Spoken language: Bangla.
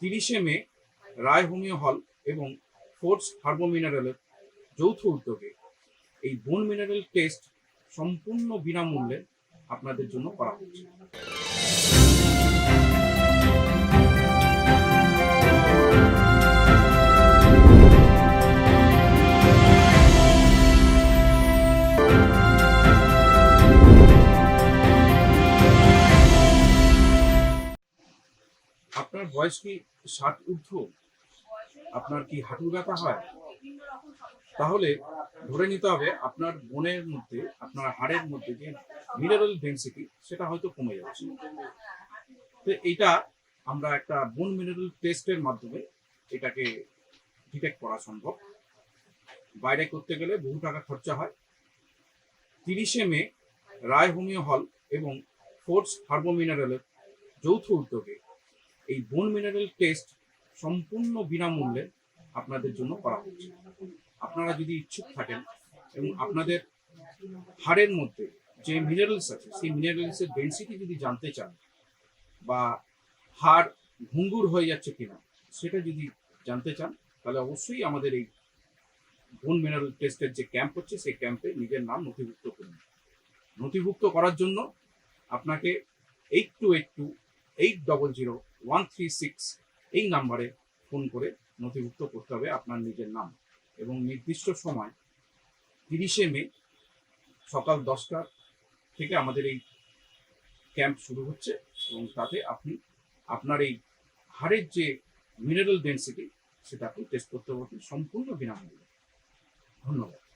তিরিশে মে রায় হোমিও হল এবং ফোর্স হার্বো মিনারেলের যৌথ উদ্যোগে এই বোন মিনারেল টেস্ট সম্পূর্ণ বিনামূল্যে আপনাদের জন্য করা হচ্ছে। আপনার বয়স কি ষাট ঊর্ধ্ব? আপনার কি হাঁটু ব্যথা হয়? তাহলে ধরে নিতে হবে আপনার বোনের মধ্যে, আপনার হাড়ের মধ্যে যে মিনারেল ডেন্সিটি সেটা হয়তো কমে যাচ্ছে। তো এইটা আমরা একটা বোন মিনারেল টেস্টের মাধ্যমে এটাকে ডিটেক্ট করা সম্ভব। বাইরে করতে গেলে বহু টাকা খরচা হয়। তিরিশে মে রায় হোমিও হল এবং ফোর্স হার্বো মিনারেলের যৌথ উদ্যোগে এই বোন মিনারেল টেস্ট সম্পূর্ণ বিনামূল্যে আপনাদের জন্য করা হচ্ছে। আপনারা যদি ইচ্ছুক থাকেন এবং আপনাদের হাড়ের মধ্যে যে মিনারেলস আছে, সেই মিনারেলসের ডেন্সিটি যদি জানতে চান বা হাড় ভঙ্গুর হয়ে যাচ্ছে কিনা, সেটা যদি জানতে চান, তাহলে অবশ্যই আমাদের এই বোন মিনারেল টেস্টের যে ক্যাম্প হচ্ছে, সেই ক্যাম্পে নিজের নাম নথিভুক্ত করুন। নথিভুক্ত করার জন্য আপনাকে eight two eight two eight double zero one three six এই নাম্বারে ফোন করে নথিভুক্ত করতে হবে আপনার নিজের নাম এবং নির্দিষ্ট সময় তিরিশে মে সকাল দশটা থেকে আমাদের এই ক্যাম্প শুরু হচ্ছে এবং তাতে আপনি আপনার এই হাড়ের যে মিনারেল ডেন্সিটি সেটা আপনি টেস্ট করতে পারবেন সম্পূর্ণ বিনামূল্যে। ধন্যবাদ।